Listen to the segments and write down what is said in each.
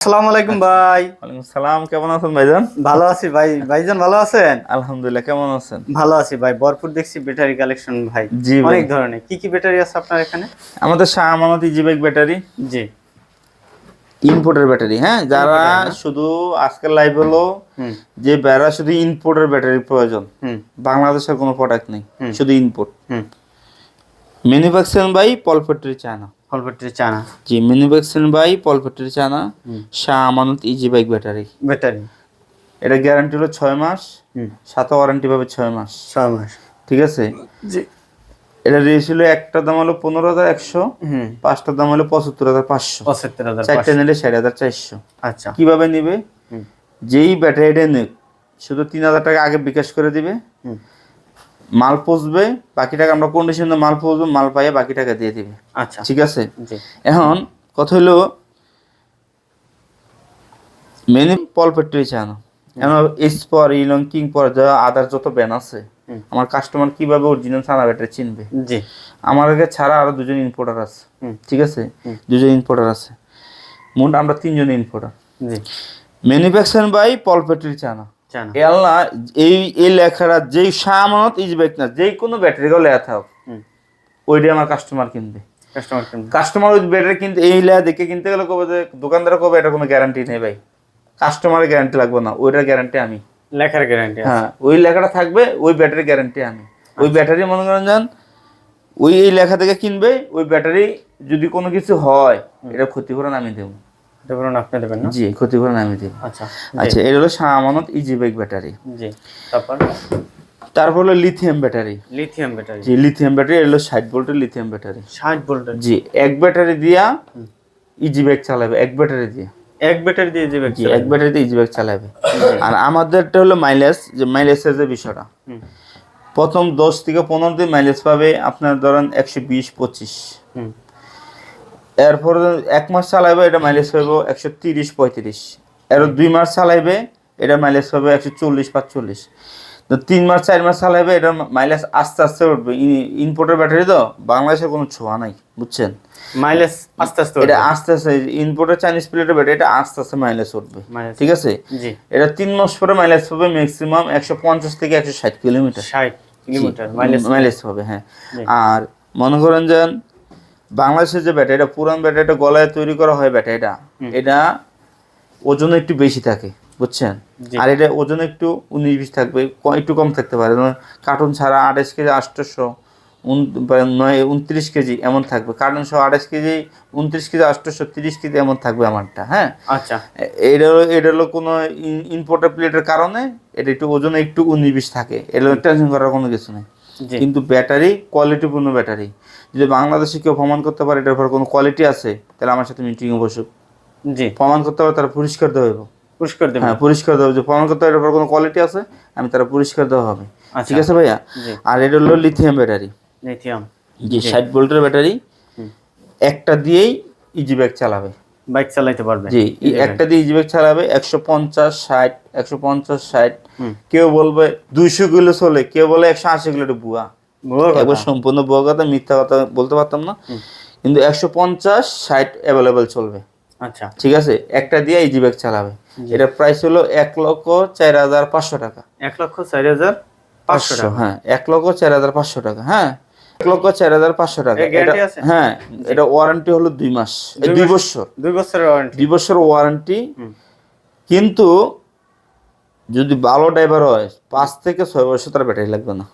আসসালামু আলাইকুম ভাই। ওয়ালাইকুম সালাম কেমন আছেন ভাইজান? ভালো আছি ভাই। ভাইজান ভালো আছেন? আলহামদুলিল্লাহ কেমন আছেন? ভালো আছি ভাই। ভরপুর দেখছি ব্যাটারি কালেকশন ভাই। জি। অনেক ধরনের। কি কি ব্যাটারি আছে আপনার এখানে? আমাদের Shah Amanat easy bike battery. জি। ইনপুটের ব্যাটারি হ্যাঁ? যারা শুধু আজকের লাইভ হলো যে বেড়া শুধু ইনপুটের ব্যাটারি প্রয়োজন। বাংলাদেশের কোনো প্রোডাক্ট নেই শুধু input hmm. Manufacturing by Paul factory China battery chana. G manufacturing by Paul factory China hmm. Shah Amanat easy bike battery battery এটা গ্যারান্টি হলো ছয় মাস সাথে ওয়ারেন্টি পাবে ছয় মাস। ছয় মাস। ঠিক আছে? জি। এটা রেস হলো একটা দাম হলো পনেরো হাজার একশো হুম। পাঁচটার দাম হলো পঁচাত্তর হাজার পাঁচশো। পঁচাত্তর হাজার চারটে নিলে ষাট হাজার চারশো। আচ্ছা। কীভাবে নিবে? যেই ব্যাটারিটা নেক শুধু তিন হাজার টাকা আগে বিকাশ করে দিবে। হুম। মাল পচবে বাকি টাকা আমরা কন্ডিশনে মাল পচবে মাল পাইয়ে বাকি টাকা দিয়ে দিবে। আচ্ছা। ঠিক আছে? এখন কথা হলো মেনি পল ফ্যাক্টরি চানো এখন এসপর ইলং কিং পর যা আদার যত ব্যান আছে আমার কাস্টমার কীভাবে অরিজিনাল চানা ব্যাটারি চিনবে? জি। আমার আগে ছাড়া আরও দুজন ইম্পোর্টার আছে। ঠিক আছে? দুজন ইম্পোর্টার আছে। মোট আমরা তিনজন ইম্পোর্টার জি। ম্যানুফ্যাকচার বাই পল চানা এ আল্লাহ এই এই লেখাটা যেই সামানত ইজবেক না যেই কোনো ব্যাটারি গো লেখা থাক ওইটাই আমার কাস্টমার কিনবে। কাস্টমার কিনবে। কাস্টমার ওই ব্যাটারি কিনতে এই লেখা দেখে কিনতে গেলে কবে যে দোকানদার কবে এটা কোনো গ্যারান্টি নেই ভাই। কাস্টমারের গ্যারান্টি লাগবে না ওইটার গ্যারান্টি আমি। লেখার গ্যারান্টি হ্যাঁ ওই লেখাটা থাকবে ওই ব্যাটারি গ্যারান্টি আমি। ওই ব্যাটারি মনে করেন যান ওই এই লেখা থেকে কিনবে ওই ব্যাটারি যদি কোনো কিছু হয় এটা ক্ষতিপূরণ আমি দেবো। বলুন আপনি দেবেন না? জি ক্ষতিপূরণ আমি দেবো। আচ্ছা আচ্ছা এটা হলো সামানত ইজি বাইক ব্যাটারি। জি তারপর? তারপর হলো লিথিয়াম ব্যাটারি। Lithium battery. জি লিথিয়াম ব্যাটারি এলো ষাট ভোল্টের লিথিয়াম ব্যাটারি। ষাট ভোল্টের। জি এক ব্যাটারি দিয়া ইজি বাইক চালাবে এক ব্যাটারি দিয়ে। এক ব্যাটারি দিয়ে যাবে জি এক ব্যাটারি দিয়ে ইজি বাইক চালাবে আর আমাদেরটা হলো মাইলেজ যে মাইলেজের যে বিষয়টা। প্রথম দশ থেকে পনেরো দিন মাইলেজ পাবে আপনার ধরেন একশো বিশ পঁচিশ। হুম। এরপর এক মাস চালাইবে এটা মাইলেজ পাবে একশো তিরিশ পঁয়ত্রিশ। এর দুই মাস চালাইবে এটা মাইলেজ পাবে একশো চল্লিশ পাঁচচল্লিশ। তো তিন মাস চার মাস চালাইবে এটা মাইলেজ আস্তে আস্তে উঠবে। ইনপোর্টের ব্যাটারি তো বাংলাদেশের কোনো ছোঁয়া নাই বুঝছেন? মাইলেজ আস্তে আস্তে এটা আস্তে আস্তে ইনপোর্টের চাইনিজ প্লেটের ব্যাটারি এটা আস্তে আস্তে মাইলেজ উঠবে। ঠিক আছে? এটা তিন মাস পরে মাইলেজ পাবে ম্যাক্সিমাম একশো পঞ্চাশ থেকে একশো ষাট কিলোমিটার। ষাট কিলোমিটার মাইলেজ মাইলেজ পাবে হ্যাঁ। আর মনে করেন যে বাংলাদেশের যে ব্যাটারিটা পুরান ব্যাটা এটা গলায় তৈরি করা হয় ব্যাটা এটা। এটা ওজন একটু বেশি থাকে বুঝছেন? আর এটা ওজন একটু উনিশ বিশ থাকবে একটু কম থাকতে পারে। কার্টুন ছাড়া আঠাশ কেজি আটশোশো নয় উনত্রিশ কেজি এমন থাকবে। কার্টুন সহ আঠাশ কেজি উনত্রিশ কেজি আটশোশো তিরিশ কেজি এমন থাকবে আমারটা হ্যাঁ? আচ্ছা। এটা হলো এটা হলো কোনো ইম্পোর্টার প্লেটের কারণে এটা একটু ওজন একটু উনিশ বিশ থাকে। এটা টেনশন করার কোনো কিছু নেই। কিন্তু ব্যাটারি কোয়ালিটিপূর্ণ ব্যাটারি। যদি বাংলাদেশে কেউ প্রমাণ করতে পারে এটার উপর কোনো কোয়ালিটি আছে তাহলে আমার সাথে মিটিংয়ে বসুক। জি। প্রমাণ করতে পারে তারা পুরস্কার দেওয়া হবে। পুরস্কার দেবেন হ্যাঁ পুরস্কার দেওয়া যে প্রমাণ করতে পারে এটার উপর কোনো কোয়ালিটি আছে আমি তারা পুরস্কার দেওয়া হবে। আচ্ছা। ঠিক আছে ভাইয়া? আর এটা হলো লিথিয়াম ব্যাটারি লিথিয়াম যে ষাট ভোল্টের ব্যাটারি একটা দিয়েই ইজি ব্যাগ চালাবে। বাইক চালাইতে পারবে। জি একটা দিয়ে ইজি চালাবে একশো পঞ্চাশ ষাট একশো পঞ্চাশ ষাট। কেউ বলবে দুইশো কিলো চলে কেউ বলে একশো আশি কিলো এটা বুয়া। একবার সম্পূর্ণ বুয়া কথা মিথ্যা কথা বলতে পারতাম না। কিন্তু একশো পঞ্চাশ ষাট অ্যাভেলেবেল চলবে। আচ্ছা। ঠিক আছে? একটা দিয়ে ইজি ব্যাগ চালাবে এটা প্রাইস হলো এক লক্ষ চার হাজার পাঁচশো টাকা। এক লক্ষ চার হাজার পাঁচশো টাকা। হ্যাঁ এক লক্ষ চার হাজার পাঁচশো টাকা হ্যাঁ। এক লক্ষ চার হাজার পাঁচশো টাকা? হ্যাঁ এটা ওয়ারেন্টি হলো দুই মাস দুই বছর। দুই বছরের ওয়ারেন্টি দুই বছর ওয়ারেন্টি কিন্তু যদি ভালো ড্রাইভার হয় পাঁচ থেকে ছয় বছর তার ব্যাটারি লাগবে না।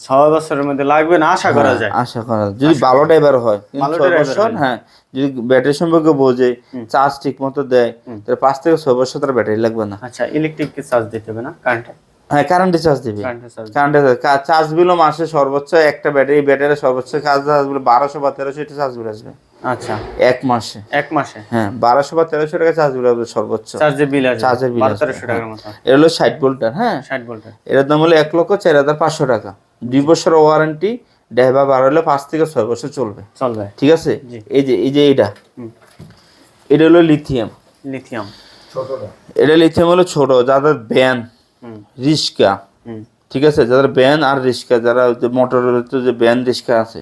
ছয় বছরের মধ্যে লাগবে না আশা করা যায়। আশা করা যায়। যদি ভালো ড্রাইভার হয় ছয় বছর হ্যাঁ। যদি ব্যাটারি সম্পর্কে বোঝে চার্জ ঠিক মতো দেয় তাহলে পাঁচ থেকে ছয় বছর তার ব্যাটারি লাগবে না। আচ্ছা ইলেকট্রিক চার্জ দিতে হবে না কারেন্টে হ্যাঁ কারেন্টে চার্জ দিবে। কারেন্টের চার্জ কারেন্টে চার্জ বিলও মাসে সর্বোচ্চ একটা ব্যাটারি ব্যাটারি সর্বোচ্চ কাজ চার্জ বিল বারোশো বা তেরোশো এটা চার্জ বিল আসবে। আচ্ছা। এক মাসে। এক মাসে? হ্যাঁ বারোশো বা তেরোশো টাকা চার্জ বিল আসবে সর্বোচ্চ। চার্জের বিল আছে চার্জের বিল তেরোশো টাকার মতো। এটা হলো ষাট ভোল্টার হ্যাঁ। ষাট ভোল্টের। এটার দাম হলো এক লক্ষ চার হাজার পাঁচশো টাকা। দুই বছর ওয়ারেন্টি ড্রাইভার বার হলে পাঁচ থেকে ছয় বছর চলবে। চলবে। ঠিক আছে? এই যে এই যে এটা এটা হলো লিথিয়াম লিথিয়াম এটা লিথিয়াম হলো ছোট যাদের ব্যান রিস্কা ঠিক আছে? যাদের ব্যান আর রিস্কা যারা মোটরের যে ব্যান রিস্কা আছে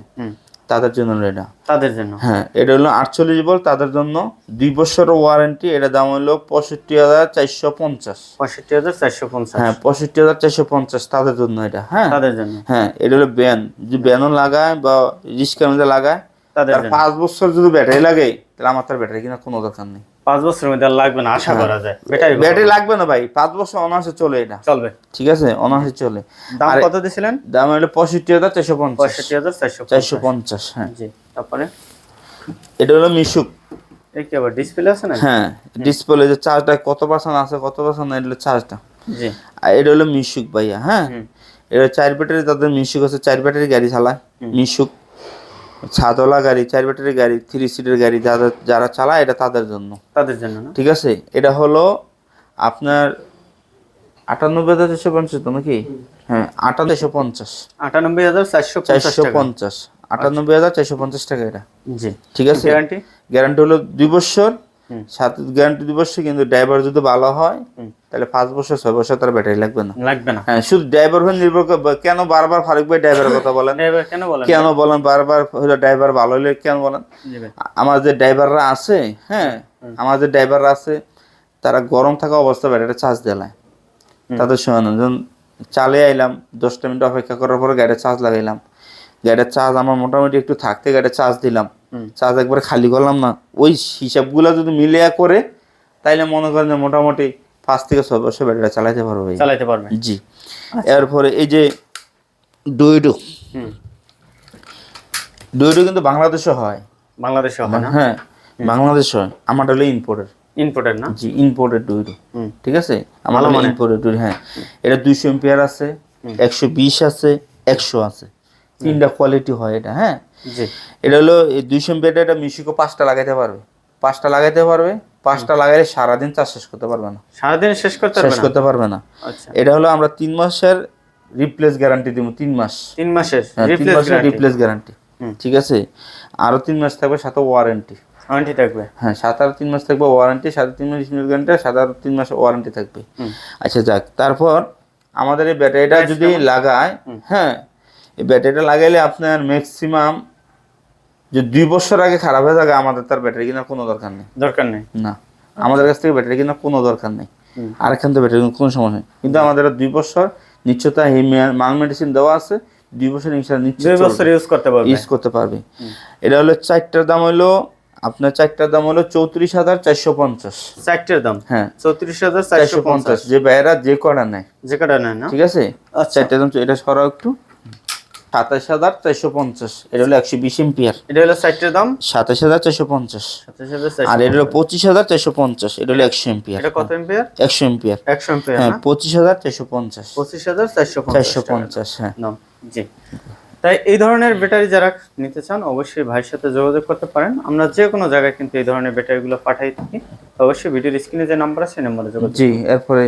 তাদের জন্য এটা। তাদের জন্য? হ্যাঁ এটা হলো আটচল্লিশ বল তাদের জন্য দুই বছর ওয়ারেন্টি এটা দাম হলো পঁয়ষট্টি হাজার চারশো পঞ্চাশ। পঁয়ষট্টি হাজার চারশো পঞ্চাশ। হ্যাঁ পঁয়ষট্টি হাজার চারশো পঞ্চাশ তাদের জন্য এটা হ্যাঁ? তাদের জন্য। হ্যাঁ এটা হলো ব্যান। যদি ব্যানও লাগায় বা রিস্কার মধ্যে লাগায় তাদের পাঁচ বছর যদি ব্যাটারি লাগে তাহলে আমার তার ব্যাটারি কিনা কোনো দরকার নেই। পাঁচ বছরের মধ্যে লাগবে না আশা করা যায়। বেটাই ব্যাটারি লাগবে না ভাই পাঁচ বছর অনার্সে চলে এটা। চলবে। ঠিক আছে? অনার্সে চলে। দাম কত দিছিলেন দাম হলো পঁয়ষট্টি হাজার চারশো পঞ্চাশ। পঁয়ষট্টি হাজার চারশো চারশো পঞ্চাশ হ্যাঁ। জি তারপরে? এটা হলো মিশুক। আবার ডিসপ্লে আছে না? হ্যাঁ ডিসপ্লে যে চার্জটা কত পার্সেন্ট আছে কত পার্সেন্ট এটা হলো চার্জটা। জি। আর এটা হলো মিশুক ভাইয়া হ্যাঁ। এটা চার ব্যাটারি তাদের মিশুক আছে চার ব্যাটারি গাড়ি চালায়। মিশুক। ছাদওয়ালা গাড়ি চার ব্যাটারি গাড়ি থ্রি সিটের গাড়ি যারা যারা চালায় এটা তাদের জন্য। তাদের জন্য না? ঠিক আছে? এটা হলো আপনার আটানব্বই হাজার চারশো পঞ্চাশ তো নাকি? হ্যাঁ আটান্নশো পঞ্চাশ। আটানব্বই হাজার চারশো চারশো পঞ্চাশ আটানব্বই হাজার চারশো পঞ্চাশ টাকা এটা। জি। ঠিক আছে? গ্যারান্টি গ্যারান্টি হলো দুই বছর সাথে গ্যারান্টি বছর কিন্তু ড্রাইভার যদি ভালো হয়। তাহলে পাঁচ বছর ছয় বছর তার ব্যাটারি লাগবে না। লাগবে না। হ্যাঁ শুধু ড্রাইভার উপর নির্ভর করবে কেন বারবার ফারুক ভাই ড্রাইভারের কথা বলেন? কেন বলেন? কেন বলেন বারবার ড্রাইভার ভালো হলে কেন বলেন? আমার যে ড্রাইভাররা আছে হ্যাঁ আমার যে ড্রাইভাররা আছে তারা গরম থাকা অবস্থা ব্যাটারি চার্জ দেলায় তাদের সময় যখন চালে আইলাম দশটা মিনিট অপেক্ষা করার পরে গাড়ির চার্জ লাগাইলাম। গাড়ির চার্জ আমার মোটামুটি একটু থাকতে গাড়ির চার্জ দিলাম। চার্জ একবার খালি করলাম না। ওই হিসাবগুলো যদি মিলিয়ে করে তাইলে মনে করেন যে মোটামুটি পাঁচ থেকে ছয় বছর ব্যাটারি চালাইতে পারব চালাইতে পারবে। জি। এরপরে এই যে ডুইডু। ডুইডু কিন্তু বাংলাদেশে হয়। বাংলাদেশে হয় না? হ্যাঁ বাংলাদেশ হয়। আমার হলো ইম্পোর্টের ইনপুটের না? জি ইম্পোর্টেড ডুইডু। হুম। ঠিক আছে? আমার হলো ইম্পোর্টেড ডুইডু হ্যাঁ। এটা দুইশো এম্পিয়ার আছে একশো বিশ আছে একশো আছে। তিনটা কোয়ালিটি হয় এটা হ্যাঁ? এটা হলো এই দুইশো এম্পিয়ারটা এটা মিশিকো পাঁচটা লাগাইতে পারবে। পাঁচটা লাগাইতে পারবে পাঁচটা লাগাইলে সারাদিন চার্জ শেষ করতে পারবে না। সারাদিন শেষ করতে শেষ পারবে না? করতে পারবে না। আচ্ছা। এটা হলো আমরা তিন মাসের রিপ্লেস গ্যারান্টি দিব তিন মাস। তিন মাসের হ্যাঁ, তিন রিপ্লেস মাসের রিপ্লেস গ্যারান্টি ঠিক আছে? আরও তিন মাস থাকবে সাথে ওয়ারেন্টি ওয়ারেন্টি থাকবে? হ্যাঁ সাত আর তিন মাস থাকবে ওয়ারেন্টি সাথে তিন মাস রিপ্লেস গ্যারান্টি সাত আর তিন মাস ওয়ারেন্টি থাকবে। আচ্ছা যাক। তারপর আমাদের এই ব্যাটারিটা যদি লাগায় হ্যাঁ এই ব্যাটারিটা লাগাইলে আপনার ম্যাক্সিমাম যে দুই বছর আগে খারাপ হয়ে থাকে আমাদের তার ব্যাটারি কেনার কোনো দরকার নেই। দরকার নেই। না আমাদের কাছ থেকে ব্যাটারি কেনার কোনো দরকার নেই। আর এখান থেকে ব্যাটারি কোনো সমস্যা নেই। কিন্তু আমাদের দুই বছর নিশ্চয়তা এই মাল মেডিসিন দেওয়া আছে দুই বছর ইনশাল্লাহ দুই বছর ইউজ করতে পারবে। ইউজ করতে পারবে। এটা হলো চারটার দাম হলো আপনার চারটার দাম হলো চৌত্রিশ হাজার চারশো পঞ্চাশ। চারটার দাম? হ্যাঁ। চৌত্রিশ হাজার চারশো পঞ্চাশ। যে ব্যয়রা যে করা নেয়। যে কটা নেয়? না ঠিক আছে? আচ্ছা। চারটার দাম এটা সরাও একটু। সাতাশ হাজার চারশো পঞ্চাশ। এটা হলো একশো বিশ এম্পিয়ার। এটা হলো চারটের দাম? সাতাশ হাজার চারশো পঞ্চাশ। আর এটা হলো পঁচিশ হাজার চারশো পঞ্চাশ। এটা হলো একশো এম্পিয়ার। এটা কত এম্পিয়ার? একশো এম্পিয়ার। একশো এম্পিয়ার হ্যাঁ পঁচিশ হাজার চারশো পঞ্চাশ। পঁচিশ হাজার চারশো চারশো পঞ্চাশ হ্যাঁ। জি। তাই এই ধরনের ব্যাটারি যারা নিতে চান অবশ্যই ভাইয়ের সাথে যোগাযোগ করতে পারেন। আমরা যে কোনো জায়গায় কিন্তু এই ধরনের ব্যাটারিগুলো পাঠাই থাকি। অবশ্যই ভিডিওর স্ক্রিনে যে নাম্বার আছে নাম্বারে যোগাযোগ জি এরপরে